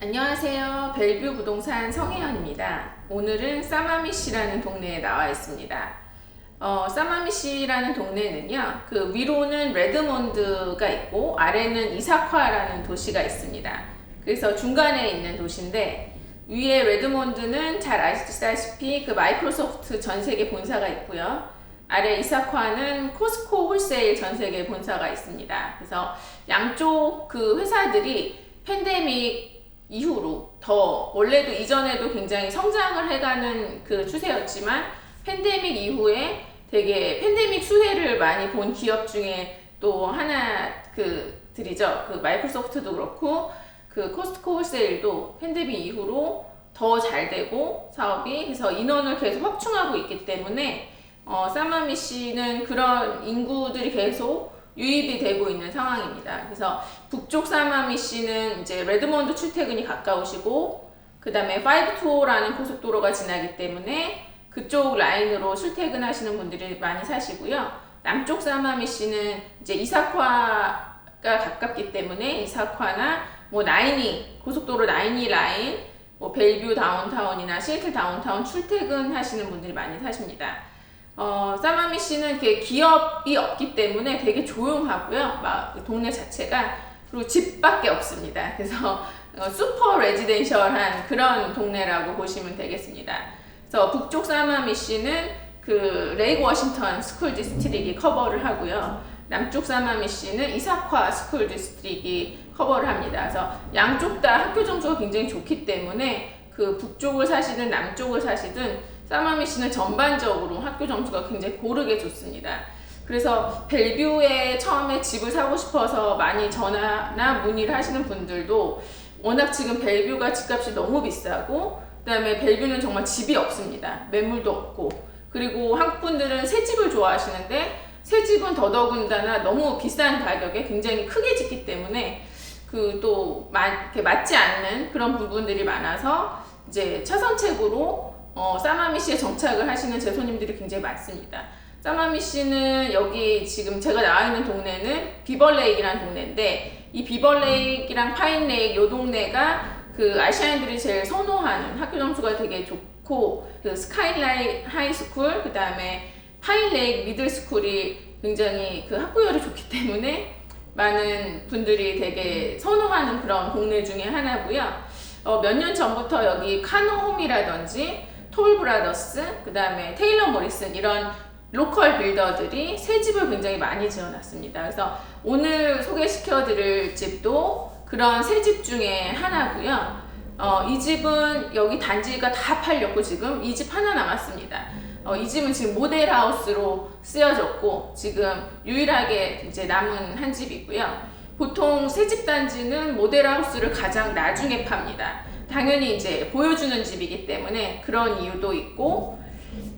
안녕하세요. 벨뷰 부동산 성혜연입니다. 오늘은 사마미시라는 동네에 나와 있습니다. 어, 사마미시라는 동네는요, 그 위로는 레드몬드가 있고 아래는 이사카라는 도시가 있습니다. 그래서 중간에 있는 도시인데 위에 레드몬드는 잘 아시다시피 그 마이크로소프트 전 세계 본사가 있고요. 아래 이사카는 코스코 홀세일 전 세계 본사가 있습니다. 그래서 양쪽 그 회사들이 팬데믹 이후로 더 원래도 이전에도 굉장히 성장을 해가는 그 추세였지만 팬데믹 이후에 되게 팬데믹 수혜를 많이 본 기업 중에 또 하나 그 들이죠. 그 마이크로소프트도 그렇고 그 코스트코 홀세일도 팬데믹 이후로 더 잘 되고 사업이 그래서 인원을 계속 확충하고 있기 때문에 어, 사마미시는 그런 인구들이 계속 유입이 되고 있는 상황입니다. 그래서 북쪽 사마미시는 이제 레드몬드 출퇴근이 가까우시고 그 다음에 525라는 고속도로가 지나기 때문에 그쪽 라인으로 출퇴근하시는 분들이 많이 사시고요. 남쪽 사마미시는 이제 이사카가 가깝기 때문에 이사카나 뭐 나이니 고속도로 나이니 라인 뭐 벨뷰 다운타운이나 시애틀 다운타운 출퇴근하시는 분들이 많이 사십니다. 어, 사마미 씨는 이렇게 기업이 없기 때문에 되게 조용하고요. 막그 동네 자체가 그리고 집밖에 없습니다. 그래서 어, 슈퍼 레지덴셜한 그런 동네라고 보시면 되겠습니다. 그래서 북쪽 사마미 씨는 그 레이그 워싱턴 스쿨 디스트릭이 커버를 하고요. 남쪽 사마미 씨는 이사카 스쿨 디스트릭이 커버를 합니다. 그래서 양쪽 다 학교 정도가 굉장히 좋기 때문에 그 북쪽을 사시든 남쪽을 사시든 사마미 씨는 전반적으로 학교 점수가 굉장히 고르게 좋습니다. 그래서 벨뷰에 처음에 집을 사고 싶어서 많이 전화나 문의를 하시는 분들도 워낙 지금 벨뷰가 집값이 너무 비싸고 그다음에 벨뷰는 정말 집이 없습니다. 매물도 없고 그리고 한국 분들은 새 집을 좋아하시는데 새 집은 더더군다나 너무 비싼 가격에 굉장히 크게 짓기 때문에 그 또 맞지 않는 그런 부분들이 많아서 이제 차선책으로 어, 사마미 씨에 정착을 하시는 제 손님들이 굉장히 많습니다. 사마미 씨는 여기 지금 제가 나와 있는 동네는 비벌레이크라는 동네인데 이 비벌레이크랑 파인레이크 요 동네가 그 아시아인들이 제일 선호하는 학교 점수가 되게 좋고 그 스카이라이 하이스쿨 그 다음에 파인레이크 미들스쿨이 굉장히 그 학구열이 좋기 때문에 많은 분들이 되게 선호하는 그런 동네 중에 하나고요. 어, 몇 년 전부터 여기 카노홈이라든지 톨 브라더스, 그 다음에 테일러 모리슨 이런 로컬 빌더들이 새 집을 굉장히 많이 지어놨습니다. 그래서 오늘 소개시켜드릴 집도 그런 새 집 중에 하나고요. 어, 이 집은 여기 단지가 다 팔렸고 지금 이 집 하나 남았습니다. 어, 이 집은 지금 모델 하우스로 쓰여졌고 지금 유일하게 이제 남은 한 집이고요. 보통 새 집 단지는 모델 하우스를 가장 나중에 팝니다. 당연히 이제 보여주는 집이기 때문에 그런 이유도 있고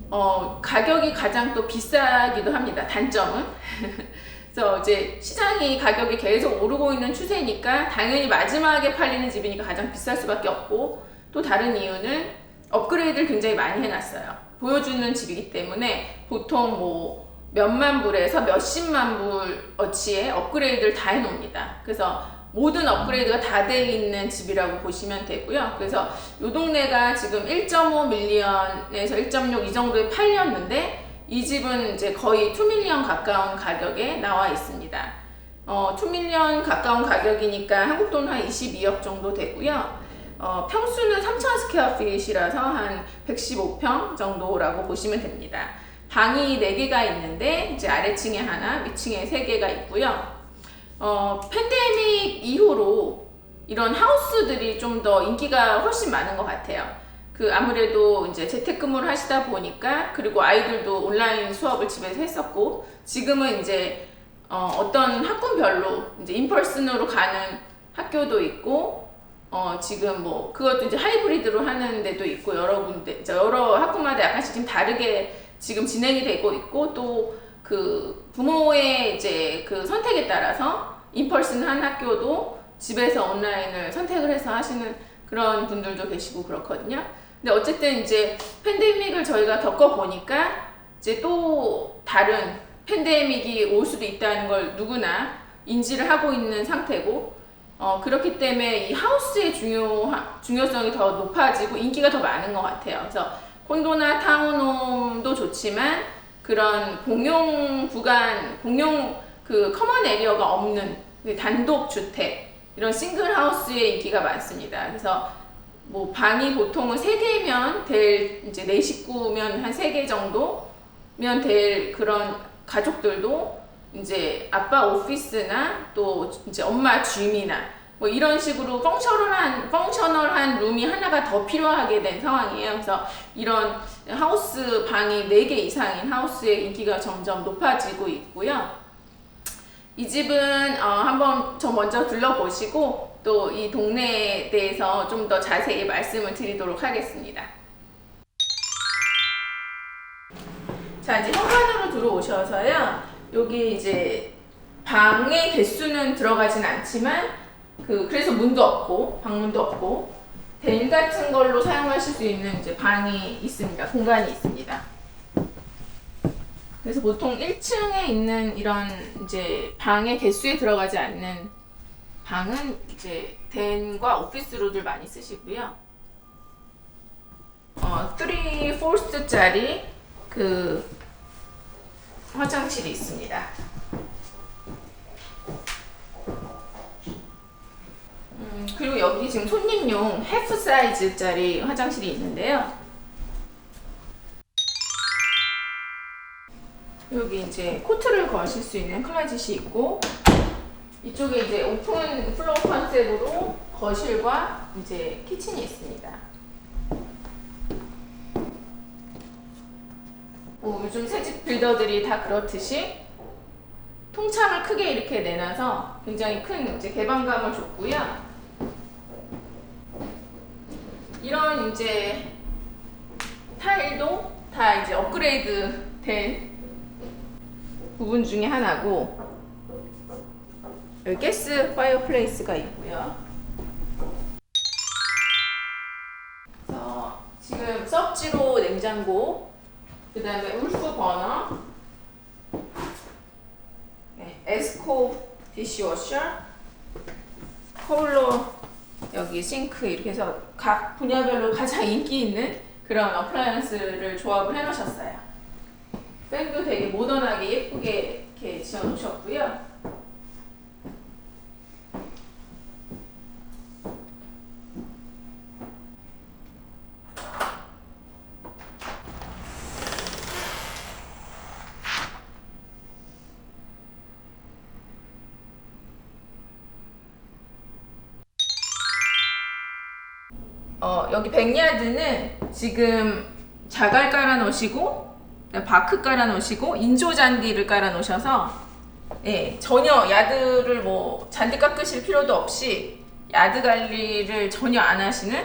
어, 가격이 가장 또 비싸기도 합니다. 단점은. 그래서 이제 시장이 가격이 계속 오르고 있는 추세니까 당연히 마지막에 팔리는 집이니까 가장 비쌀 수밖에 없고 또 다른 이유는 업그레이드를 굉장히 많이 해놨어요. 보여주는 집이기 때문에 보통 뭐 몇만 불에서 몇십만 불 어치의 업그레이드를 다 해놓습니다. 그래서 모든 업그레이드가 다 돼 있는 집이라고 보시면 되고요. 그래서 이 동네가 지금 1.5 밀리언에서 1.6 이 정도에 팔렸는데 이 집은 이제 거의 2 밀리언 가까운 가격에 나와 있습니다. 어, 2 밀리언 가까운 가격이니까 한국 돈 한 22억 정도 되고요. 어, 평수는 3,000 스퀘어 핏이라서 한 115평 정도라고 보시면 됩니다. 방이 4개가 있는데 이제 아래층에 하나, 위층에 3개가 있고요. 어, 팬데믹 이후로 이런 하우스들이 좀 더 인기가 훨씬 많은 것 같아요. 그 아무래도 이제 재택근무를 하시다 보니까 그리고 아이들도 온라인 수업을 집에서 했었고 지금은 이제 어, 떤 학군별로 이제 인펄슨으로 가는 학교도 있고 어, 지금 뭐 그것도 이제 하이브리드로 하는 데도 있고 여러 군데 여러 학군마다 약간씩 좀 다르게 지금 진행이 되고 있고 또 그 부모의 이제 그 선택에 따라서 인펄슨 한 학교도 집에서 온라인을 선택을 해서 하시는 그런 분들도 계시고 그렇거든요. 근데 어쨌든 이제 팬데믹을 저희가 겪어보니까 이제 또 다른 팬데믹이 올 수도 있다는 걸 누구나 인지를 하고 있는 상태고 어, 그렇기 때문에 이 하우스의 중요, 중요성이 더 높아지고 인기가 더 많은 것 같아요. 그래서 콘도나 타운홈도 좋지만 그런 공용 구간, 공용 그 커먼 에리어가 없는 그 단독 주택, 이런 싱글 하우스의 인기가 많습니다. 그래서 뭐 방이 보통은 세 개면 될 이제 네 식구면 한 세 개 정도면 될 그런 가족들도 이제 아빠 오피스나 또 이제 엄마 짐이나 뭐 이런 식으로 펑셔널한 펑셔널한 룸이 하나가 더 필요하게 된 상황이에요. 그래서 이런 하우스 방이 4개 이상인 하우스의 인기가 점점 높아지고 있고요. 이 집은 어, 한번 저 먼저 둘러보시고 또 이 동네에 대해서 좀 더 자세히 말씀을 드리도록 하겠습니다. 자 이제 현관으로 들어오셔서요. 여기 이제 방의 개수는 들어가진 않지만 그 그래서 문도 없고 방문도 없고 덴 같은 걸로 사용하실 수 있는 이제 방이 있습니다. 공간이 있습니다. 그래서 보통 1층에 있는 이런 이제 방의 개수에 들어가지 않는 방은 이제 덴과 오피스로들 많이 쓰시고요. 어, 3 4스짜리 그 화장실이 있습니다. 음, 그리고 여기 지금 손님용 해프 사이즈짜리 화장실이 있는데요. 여기 이제 코트를 거실 수 있는 클라짓이 있고 이쪽에 이제 오픈 플로어 컨셉으로 거실과 이제 키친이 있습니다. 뭐 요즘 새집 빌더들이 다 그렇듯이 통창을 크게 이렇게 내놔서 굉장히 큰 이제 개방감을 줬고요. 이제 타일도 다 이제 업그레이드 된 부분 중에 하나고 여기 가스 파이어플레이스가 있고요. 그래서 지금 섭지로 냉장고, 그 다음에 울프 버너, 네, 에스코 디시워셔, 콜로 여기 싱크 이렇게 해서 각 분야별로 가장 인기 있는 그런 어플라이언스를 조합을 해놓으셨어요. 팬도 되게 모던하게 예쁘게 이렇게 지어놓으셨고요. 어, 여기 백야드는 지금 자갈 깔아 놓으시고 바크 깔아 놓으시고 인조 잔디를 깔아 놓으셔서 예, 전혀 야드를 뭐 잔디 깎으실 필요도 없이 야드 관리를 전혀 안 하시는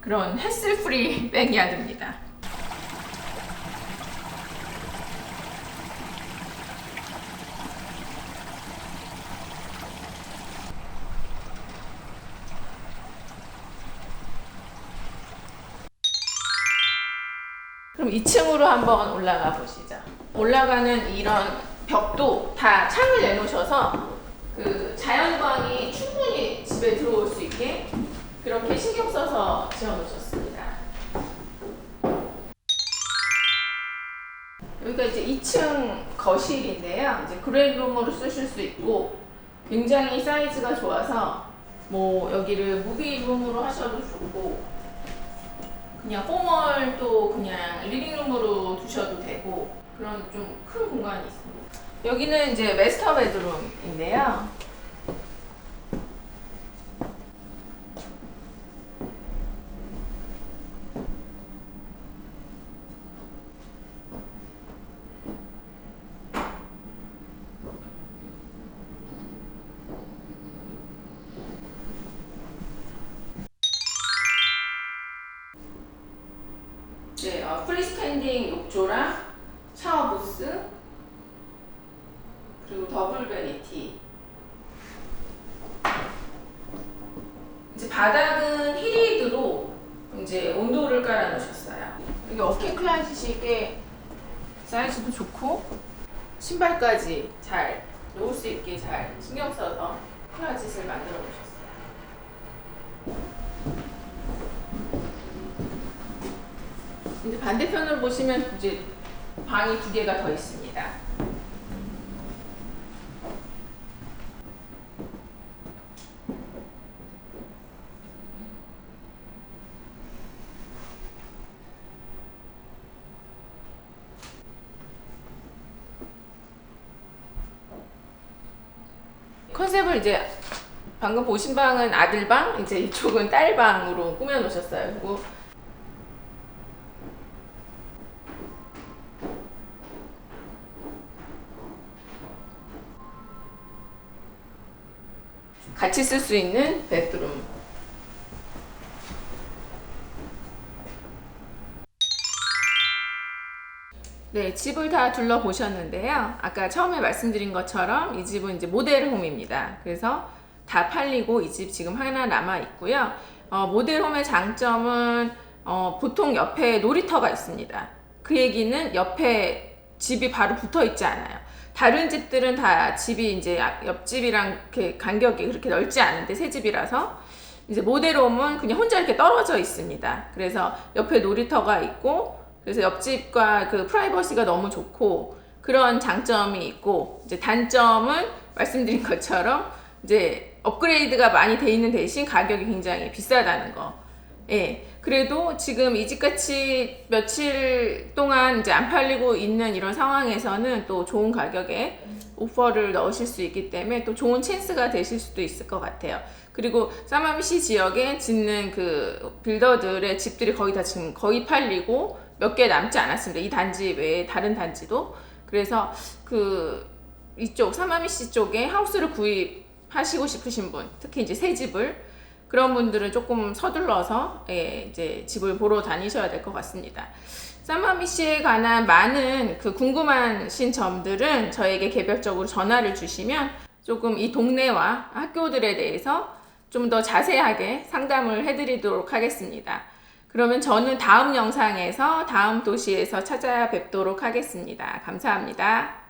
그런 헬스 프리 백야드입니다. 그럼 2층으로 한번 올라가 보시죠. 올라가는 이런 벽도 다 창을 내놓으셔서 그 자연광이 충분히 집에 들어올 수 있게 그렇게 신경 써서 지어 놓으셨습니다. 여기가 이제 2층 거실인데요. 이제 그레이룸으로 쓰실 수 있고 굉장히 사이즈가 좋아서 뭐 여기를 무비룸으로 하셔도 좋고 그냥 포멀도 그냥 리빙룸으로 두셔도 되고 그런 좀 큰 공간이 있습니다. 여기는 이제 메스터 베드룸인데요. 조랑 샤워 부스 그리고 더블 베니티 이제 바닥은 히리드로 이제 온도를 깔아 놓으셨어요. 여기 어깨 꽤 사이즈도 좋고 신발까지 잘 놓을 수 있게 잘 신경 써서 클라짓을 만들어 놓으셨어요. 반대편으로 보시면 이제 방이 두 개가 더 있습니다. 컨셉을 이제 방금 보신 방은 아들 방, 이제 이쪽은 딸 방으로 꾸며 놓으셨어요. 그리고 같이 쓸 수 있는 베드룸. 네, 집을 다 둘러보셨는데요. 아까 처음에 말씀드린 것처럼 이 집은 이제 모델홈입니다. 그래서 다 팔리고 이 집 지금 하나 남아 있고요. 어, 모델홈의 장점은 어, 보통 옆에 놀이터가 있습니다. 그 얘기는 옆에 집이 바로 붙어 있지 않아요. 다른 집들은 다 집이 이제 옆집이랑 이렇게 간격이 그렇게 넓지 않은데 새 집이라서 이제 모델홈은 그냥 혼자 이렇게 떨어져 있습니다. 그래서 옆에 놀이터가 있고 그래서 옆집과 그 프라이버시가 너무 좋고 그런 장점이 있고 이제 단점은 말씀드린 것처럼 이제 업그레이드가 많이 돼 있는 대신 가격이 굉장히 비싸다는 거. 예. 그래도 지금 이 집같이 며칠 동안 이제 안 팔리고 있는 이런 상황에서는 또 좋은 가격에 오퍼를 넣으실 수 있기 때문에 또 좋은 찬스가 되실 수도 있을 것 같아요. 그리고 사마미시 지역에 짓는 그 빌더들의 집들이 거의 다 지금 거의 팔리고 몇 개 남지 않았습니다. 이 단지 외에 다른 단지도. 그래서 그 이쪽 사마미시 쪽에 하우스를 구입하시고 싶으신 분, 특히 이제 새 집을 그런 분들은 조금 서둘러서 예, 이제 집을 보러 다니셔야 될 것 같습니다. 사마미시에 관한 많은 그 궁금하신 점들은 저에게 개별적으로 전화를 주시면 조금 이 동네와 학교들에 대해서 좀 더 자세하게 상담을 해드리도록 하겠습니다. 그러면 저는 다음 영상에서 다음 도시에서 찾아뵙도록 하겠습니다. 감사합니다.